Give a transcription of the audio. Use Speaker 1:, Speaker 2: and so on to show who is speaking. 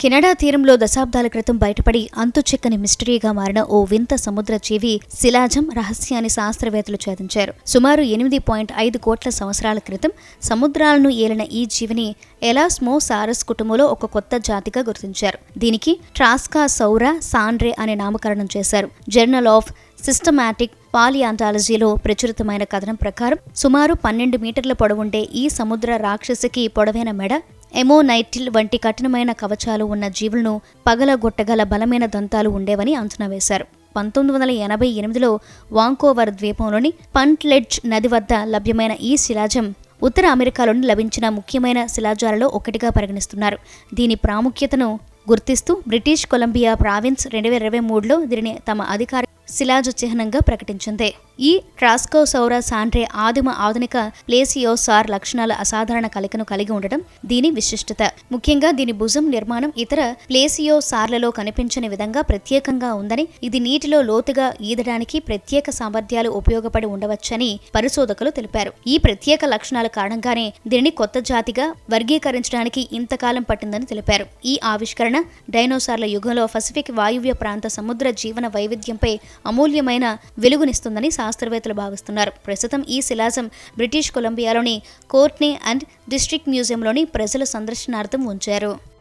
Speaker 1: Canada తీరంలో దశాబ్దాల క్రితం బయటపడి అంతుచిక్కని మిస్టరీగా మారిన ఓ వింత సముద్ర జీవి శిలాజం రహస్యాన్ని శాస్త్రవేత్తలు ఛేదించారు. సుమారు ఎనిమిది పాయింట్ ఐదు కోట్ల సంవత్సరాల క్రితం సముద్రాలను ఏలిన ఈ జీవిని ఎలాస్మో సారస్ కుటుంబంలో ఒక కొత్త జాతిగా గుర్తించారు. దీనికి ట్రాస్కా సౌర సాండ్రే అనే నామకరణం చేశారు. జర్నల్ ఆఫ్ సిస్టమాటిక్ పాలియాంటాలజీలో ప్రచురితమైన కథనం ప్రకారం సుమారు పన్నెండు మీటర్ల పొడవుండే ఈ సముద్ర రాక్షసికి పొడవైన మెడ ఎమోనైటిల్ వంటి కఠినమైన కవచాలు ఉన్న జీవులను పగలగొట్టగల బలమైన దంతాలు ఉండేవని అంచనా వేశారు. పంతొమ్మిది వందల ఎనభై ఎనిమిదిలో వాంకోవర్ ద్వీపంలోని పంట్లెడ్జ్ నది వద్ద లభ్యమైన ఈ శిలాజం ఉత్తర అమెరికాలోని లభించిన ముఖ్యమైన శిలాజాలలో ఒకటిగా పరిగణిస్తున్నారు. దీని ప్రాముఖ్యతను గుర్తిస్తూ బ్రిటిష్ కొలంబియా ప్రావిన్స్ రెండు వేల ఇరవై మూడులో దీనిని తమ అధికార శిలాజ చిహ్నంగా ప్రకటించింది. ఈ ట్రాస్కోసౌర సాండ్రే ఆదిమ ఆధునిక ప్లేసియోసార్ లక్షణాల అసాధారణ కలయికను కలిగి ఉండటం దీని విశిష్టత. ముఖ్యంగా దీని భుజం నిర్మాణం ఇతర ప్లేసియోసార్లలో కనిపించని విధంగా ప్రత్యేకంగా ఉందని ఇది నీటిలో లోతుగా ఈదడానికి ప్రత్యేక సామర్థ్యాలు ఉపయోగపడి ఉండవచ్చని పరిశోధకులు తెలిపారు. ఈ ప్రత్యేక లక్షణాల కారణంగానే దీనిని కొత్త జాతిగా వర్గీకరించడానికి ఇంతకాలం పట్టిందని తెలిపారు. ఈ ఆవిష్కరణ డైనోసార్ల యుగంలో పసిఫిక్ వాయువ్య ప్రాంత సముద్ర జీవన వైవిధ్యంపై అమూల్యమైన వెలుగునిస్తుందని శాస్త్రవేత్తలు భావిస్తున్నారు. ప్రస్తుతం ఈ శిలాజం బ్రిటిష్ కొలంబియాలోని కోర్ట్నే అండ్ డిస్ట్రిక్ట్ మ్యూజియంలోని ప్రజల సందర్శనార్థం ఉంచారు.